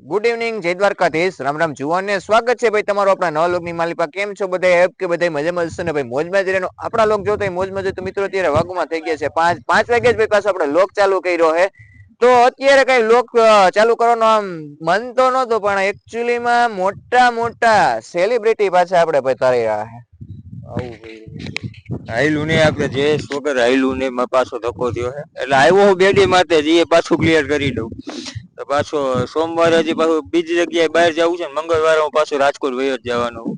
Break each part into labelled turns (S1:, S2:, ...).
S1: Good evening જય દ્વારકાધીશ. રામ રામ જુવાન ને સ્વાગત છે ભાઈ તમારો આપણા નવા લોકની માલિપા કેમ છો બધા? એપ કે બધા મજા હશો ને ભાઈ? મોજમાં જ રહેનો. આપણા લોક જોતો મોજ મોજમાં તો મિત્રો અત્યારે વાગુમાં થઈ ગયા છે પાંચ પાંચ વાગે જ ભાઈ પાછો આપણે લોક ચાલુ કર્યો છે તો અત્યારે કઈ લોક ચાલુ કરવાનો આમ મન તો નતો પણ એકચ્યુઅલીમાં મોટા મોટા સેલિબ્રિટી પાછા આપણે ભાઈ તારી રહ્યા છે
S2: આવું ભાઈ. હાયલું ને આપણે જે વગર હાયલું ને પાછો ધક્કો થયો છે એટલે આવ્યો હું બેડી માટે જ એ પાછું ક્લિયર કરી દઉં. તો પાછો સોમવારે હજી પાછું બીજી જગ્યાએ બહાર જવું છે ને, મંગળવારે હું પાછું રાજકોટ વયો જ જવાનું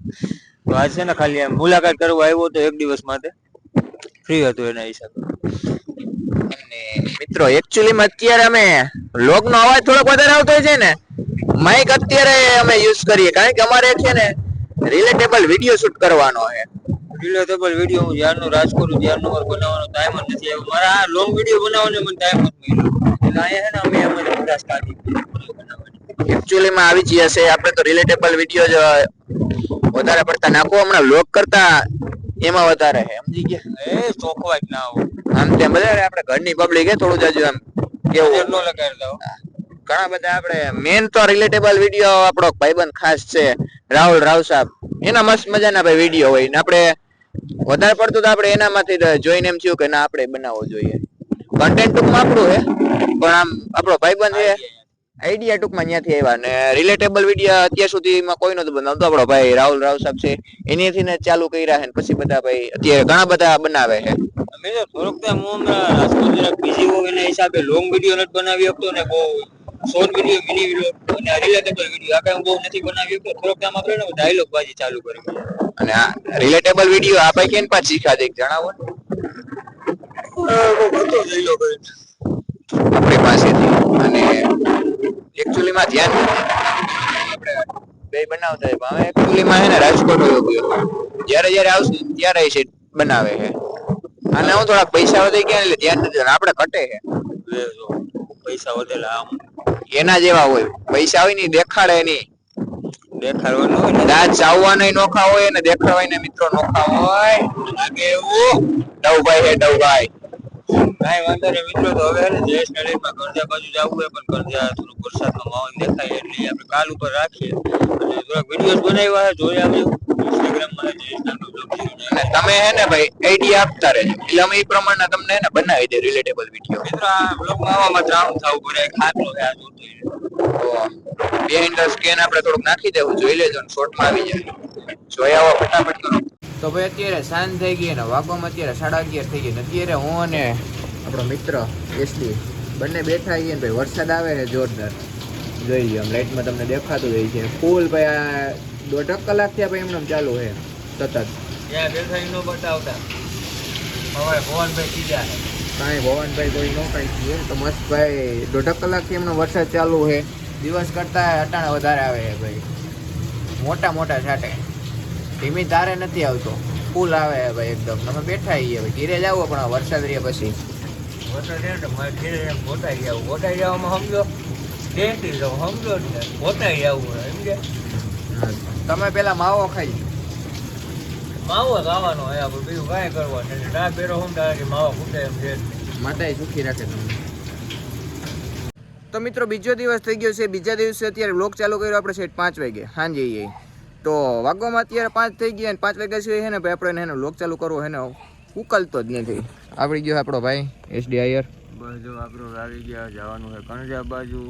S2: તો આજ છે ને ખાલી આમ મુલાકાત કરવા આવ્યો તો એક દિવસ માટે. ફ્રી હતું એના હિસાબે.
S1: મિત્રો એકચ્યુઅલીમાં અત્યારે અમે લોક નો અવાજ થોડોક વધારે આવતો હોય છે ને માઇક અત્યારે અમે યુઝ કરીએ. કારણ કે અમારે છે ને રિલેટેબલ વીડિયો શૂટ કરવાનો છે.
S2: રિલેટેબલ વીડિયો હું જ્યારનો રાજ કરું જ્યારનો બનાવવાનો ટાઈમ જ નથી આવ્યો. મારા આ લોંગ વીડિયો બનાવવાનો મને ટાઈમ નથી મળ્યો એટલે અહીંયા છે ને અમે અમારી ઉદાસ કાઢી
S1: એકચ્યુઅલી માં આવી જ છે. આપણે તો રિલેટેબલ વીડિયો જ વધારે પડતા નાખો. હમણાં વ્લોગ કરતા એમાં વધારે છે. સમજી ગયા?
S2: એ ચોખવા જ ના આવો
S1: આમ તેમ બધા આપણે ઘરની પબ્લિક થોડું જાજુ આમ કેવું
S2: નો લગાડી દો.
S1: ઘણા બધા આપણે મેન તો રિલેટેબલ વીડિયો આપણો ભાઈબંધ ખાસ છે રાહુલ રાવ સાહેબ. એના મસ્ત મજાના ભાઈ વીડિયો હોય. ને આપણે વધારે પડતું તો આપણે એનામાંથી જોઈને એમ થયું કે ના, આપણે બનાવવો જોઈએ. કન્ટેન્ટ ટૂંકમાં આપણું છે, પણ આમ આપણો ભાઈબંધ છે. આઈડિયા ટૂંકમાં ત્યાંથી આવ્યા ને રિલેટેબલ વીડિયો અત્યાર સુધીમાં કોઈ નતો બનાવતો. આપણો ભાઈ રાહુલ રાવ સાહેબ છે, એનીથી ને ચાલુ કર્યા છે પછી બધા ભાઈ અત્યારે ઘણા બધા બનાવે છે.
S2: મેં તો થોડોક time હું હમણાં રાજકોટ જરાક બીજી હોઉં એના હિસાબે લોંગ વીડિયો નથી બનાવી શકતો ને બહુ શોર્ટ વીડિયો મિની વીડિયો અને રિલેટેબલ વીડિયો આ કાંઈ હું બહુ નથી બનાવી શકતો. થોડોક time આપણે ડાયલોગ બાજી ચાલુ કરી.
S1: અને આ રિલેટેબલ વીડિયો આ ભાઈ કેન પાસે શીખા દે જણાવો. આપણી પાસેથી. અને એકચ્યુઅલી માં ધ્યાન બે બનાવતા હોય હવે એકચ્યુઅલી માં હે ને રાજકોટ વયો ગયો જ્યારે જ્યારે આવશે ત્યારે એ બનાવે છે. અને હું થોડા પૈસા વધે ગયા એટલે ધ્યાન નથી. આપણે કટે છે.
S2: પૈસા વધેલા
S1: એના જેવા હોય. પૈસા હોય ને દેખાડે નહીં.
S2: દેખાડવાનું
S1: દાંત ચાવવાના નોખા હોય અને દેખાડવાય મિત્રો નોખા હોય. લાગે એવું. ડવભાઈ હે ડવભાઈ.
S2: કાંઈ વાંધો નહીં મિત્રો તો હવે જયેશ નળીમાં કરજા બાજુ જવું હોય પણ કરજા વરસાદનો માહોલ દેખાય એટલે આપણે કાલ ઉપર રાખીએ. અને થોડાક વિડીયોઝ બનાવ્યા છે જોઈ ઇન્સ્ટાગ્રામમાં જયેશ
S1: તમે હે ને ભાઈ આઈડિયા આપતા રહેજો. એટલે અમે એ પ્રમાણે તમને હે ને બનાવી દે રિલેટેબલ વીડિયો
S2: મિત્રો આ બ્લોગમાં આવવામાં આમ થવું પડે આ જોતો.
S1: તો બિહાઇન્ડ ધ સ્કેન આપણે થોડુંક નાખી દેવું જોઈ લેજો ને શોર્ટમાં આવી જાય. જોઈ આવો ફટાફટ કરો. તો ભાઈ અત્યારે સાંજ થઈ ગઈ અને વાગોમાં અત્યારે સાડા અગિયાર થઈ ગઈ. ને અત્યારે હું અને આપણો મિત્ર એસલી બંને બેઠા છીએ ને ભાઈ વરસાદ આવે છે જોરદાર. જોઈ લો આમ લાઇટમાં તમને દેખાતું હોય છે. ફૂલ ભાઈ આ દોઢક કલાક થયા ભાઈ એમને ચાલુ છે. સતત.
S2: ત્યાં બેઠા ઈ નો બતાવતા હવે ભવનભાઈ કીધા.
S1: કાંઈ ભવનભાઈ કોઈ નો કાંઈ કીએ તો મસ્ત ભાઈ દોઢક કલાકથી એમનો વરસાદ ચાલુ છે. દિવસ કરતા અટાણે વધારે આવે છે ભાઈ. મોટા મોટા છાંટે. ધીમી ધારે નથી આવતો. ફૂલ આવે છે ભાઈ એકદમ. તમે બેઠા છીએ ભાઈ. ધીરે જાવ પણ આ વરસાદ રહે પછી.
S2: વરસાદ છે તો મારે એમ ગોટાઈ જાવ. ગોટાઈ જવામાં સમજો ટેન્ટી જાવ સમજો જ ગોટાઈ જવું એમ કે
S1: તમે પેલા માવો ખાઈ
S2: માવો જ આવવાનો હે આપણે બીજું કાંઈ કરવાનું નથી. ના પહેરો હું તારે માવો ફૂટે એમ છે. માતા
S1: માતાએ સુખી રાખે તમને. તો મિત્રો બીજો દિવસ થઈ ગયો છે. બીજા દિવસે અત્યારે બ્લોક ચાલુ કર્યો. આપણે સેટ પાંચ વાગે. સાંજે એ. તો વાગવામાં અત્યારે પાંચ થઈ ગયા અને પાંચ વાગ્યા સુધી છે ને ભાઈ આપણે એને બ્લોક ચાલુ કરવો એને ને ઉકલતો જ નથી. આવડી ગયો આપણો ભાઈ એસડી આયર
S2: બસ જો આપણો આવી ગયા જવાનું છે. કણજા બાજુ.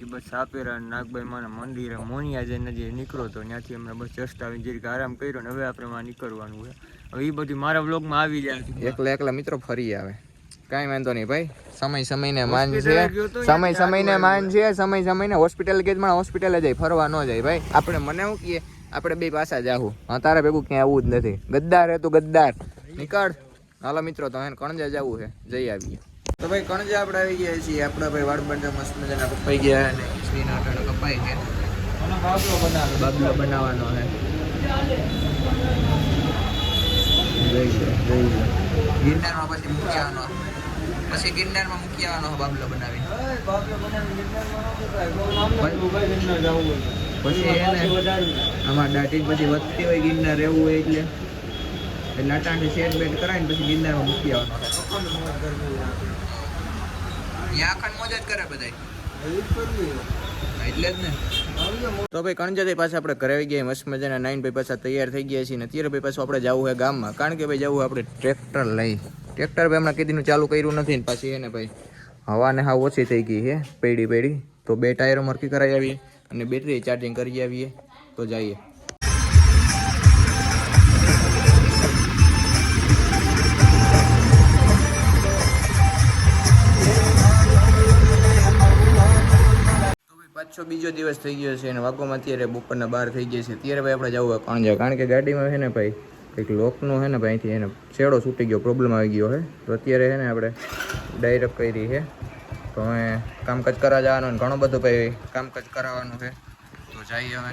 S2: પછી બસ સાપેરા નાગભાઈ માના મંદિરે મોનિયા જઈને જે નીકળો તો ત્યાંથી અમને બસ જસ્ટ જરીક આરામ કર્યો ને હવે આપણે માં નીકળવાનું છે. હવે એ બધું મારા વ્લોગમાં આવી જાય
S1: એકલા એકલા મિત્રો ફરી આવે. કાંઈ વાંધો નહીં ભાઈ. સમય સમયને માન છે. સમય સમયને માન છે. સમય સમયને હોસ્પિટલ કે પણ હોસ્પિટલે જાય. ફરવા ન જાય ભાઈ. આપણે મને શું કહીએ આપણે બે પાછા જાહું. હા તારે ભેગું ક્યાંય આવવું જ નથી. ગદ્દાર હે તું ગદ્દાર. નીકળ. હાલો મિત્રો તો એને કણજા જવું છે. જઈ આવીએ. તો ભાઈ કણજા આપણે આવી ગયા છીએ. આપણા ભાઈ વાળ બંને મસ્ત મજાના કપાઈ ગયા અને ખીચડીના આટાડા કપાઈ ગયા
S2: બાબલો બનાવે
S1: બાબલો બનાવવાનો બાબલો બનાવી
S2: ગિરનાર.
S1: પછી. આમાં દાટી પછી વધતી હોય ગિરનાર રહેવું હોય એટલે એટલે અટાણે શેડ બેડ કરાવીને પછી ગિરનારમાં મૂકી આવવાનો ત્યાં અખંડ મોજ જ કરે
S2: હોય.
S1: એટલે જ ને. તો ભાઈ કણજાથી પાછા આપણે ઘરે આવી ગયા મસ્ત મજાના નાઇન ભાઈ પાછા તૈયાર થઈ ગયા છીએ ને અત્યારે ભાઈ પાછું આપણે જવું છે ગામમાં. કારણ કે ભાઈ જવું આપણે ટ્રેક્ટર લઈ. ટ્રેક્ટર ભાઈ હમણાં કીધીનું ચાલુ કર્યું નથી ને પાછી એને ભાઈ હવા ને હાવ ઓછી થઈ ગઈ છે પેડી પેડી. તો બે ટાયરો મરકી કરાવી આવીએ અને બેટરી ચાર્જિંગ કરી આવીએ તો જઈએ. પાછો બીજો દિવસ થઈ ગયો છે અને વાગોમાં અત્યારે બપોરના બાર થઈ ગયા છે. ત્યારે ભાઈ આપણે જવું હોય કણજા કારણ કે ગાડીમાં છે ને ભાઈ, કંઈક લોકનો છે ને ભાઈ, અહીંથી એને છેડો છૂટી ગયો પ્રોબ્લેમ આવી ગયો છે. તો અત્યારે છે ને આપણે ડાયરેક્ટ કરી છે. તો હવે કામકાજ કરવા જવાનું ઘણું બધું ભાઈ કામકાજ કરાવવાનું છે. તો જઈએ હવે.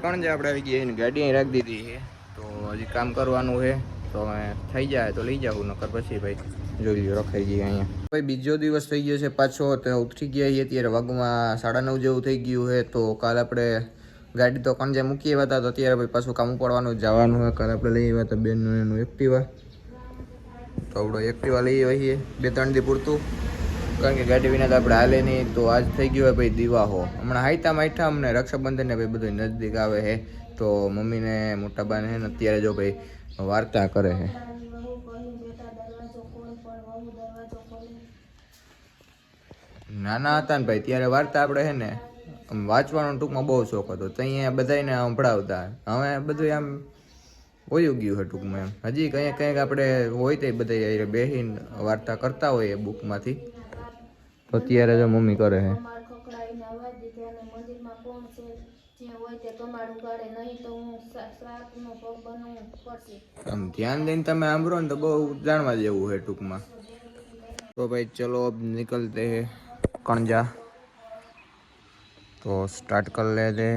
S1: કણજા આપણે આવી ગયા ગાડી અહીં રાખી દીધી છે. તો હજી કામ કરવાનું છે. તો થઈ જાય તો લઈ જાઉં, નકર પછી ભાઈ જોઈ લો રખાઈ જઈએ અહીંયા. ભાઈ બીજો દિવસ થઈ ગયો છે પાછો, તો ઉતરી ગયા છીએ અત્યારે વાગમાં સાડા નવ જેવું થઈ ગયું છે, તો કાલ આપણે ગાડી તો કણજે મૂકી આવ્યા હતા, તો અત્યારે પાછું કામ પડવાનું જવાનું હોય કાલે આપણે લઈ આવ્યા હતા બેનનું એનું એક્ટિવા. તો આપણે એક્ટિવા લઈ આવીએ બે ત્રણ દી પૂરતું. કારણ કે ગાડી વિના તો આપણે હાલે નહીં, તો આજ થઈ ગયું હોય ભાઈ દિવાહો. હમણાં હાઈતા માઠા અમને રક્ષાબંધનને ભાઈ બધું નજદીક આવે છે, તો મમ્મીને મોટા બાને અત્યારે જો ભાઈ વાર્તા કરે છે. નાના હતા ને ભાઈ, ત્યારે વાર્તા આપણે છે ને, આમ વાંચવાનો ટૂંકમાં બહુ શોખ હતો. તો અહીંયા બધાને સંભળાવતા. હવે બધું આમ હોયું ગયું છે ટૂંકમાં એમ. હજી કંઈક કંઈક આપણે હોય તે બધા બેસીને વાર્તા કરતા હોઈએ બુકમાંથી. તો અત્યારે જો મમ્મી કરે છે
S3: માર ખકડાઈને અવાજ દીધો અને મંદિરમાં કોણ છે જે હોય તે તમારું ગાડે નહીં તો હું શ્રાપનો ભોગ બનવું પડશે.
S1: આમ ધ્યાન દઈને તમે સાંભળો ને તો બહુ જાણવા જેવું છે ટૂંકમાં. તો ભાઈ ચલો નીકળતે હે કણજા. તો સ્ટાર્ટ કર લે દે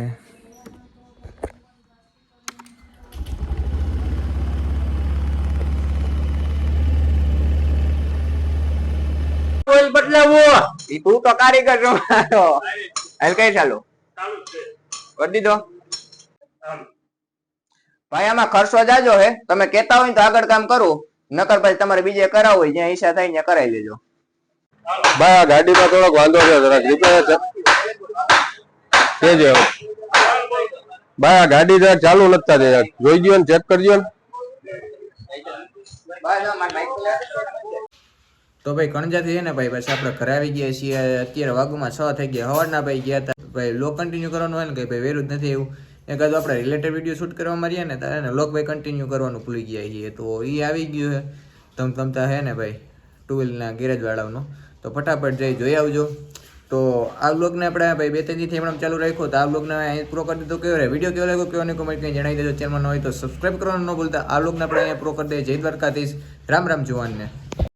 S1: બદલાવો? ઈ તું તો કારીગર છો. મારો હાલ કઈ ચાલો? કરી દીધો. ભાઈ આમાં ખર્ચો જાજો હે. તમે કેતા હોય તો આગળ કામ કરું. નકર પછી તમારે બીજે કરાવવું હોય જ્યાં ઈચ્છા થાય ત્યાં કરાવી લેજો
S4: ભાઈ આ ગાડીમાં થોડોક વાંધો છે જરાક રિપેર કેજો. ભાઈ આ ગાડી જરાક ચાલુ થતી જરાક જોઈ ગયો ને ચેક કરજો ને.
S1: તો ભાઈ કણજાથી છે ને ભાઈ પછી આપણે ઘરે આવી ગયા છીએ. અત્યારે વાગુમાં છ થઈ ગયા. હવારના ભાઈ ગયા હતા. ભાઈ લો કન્ટિન્યુ કરવાનું હોય ને કે ભાઈ વેરું જ નથી એવું. એકાદ આપણે રિલેટેડ વીડિયો શૂટ કરવા રહીએ ને ત્યારે લોક ભાઈ કન્ટિન્યુ કરવાનું ભૂલી ગયા છીએ. તો એ આવી ગયું છે. તમ તમતા હે ને ભાઈ. ટુ વ્હીલના ગેરેજવાળાનો તો ફટાફટ જઈ જોઈ આવજો. તો આ બ્લોગને આપણે ભાઈ બે ત્રણ હમણાં ચાલુ રાખ્યો તો આ બ્લોગને અહીં પૂરો કરી દીધો. કેવો રહે વીડિયો કેવો લાગ્યો? કેવો નહીં કોમેન્ટ કંઈ જણાવી દેજો. ચેનલમાં ન હોય તો સબસ્ક્રાઈબ કરવાનું ન ભૂલતા. આ બ્લોગને આપણે અહીંયા પૂરો કરી દઈએ. જય દ્વારકાધીશ. રામ રામ જુવાનને.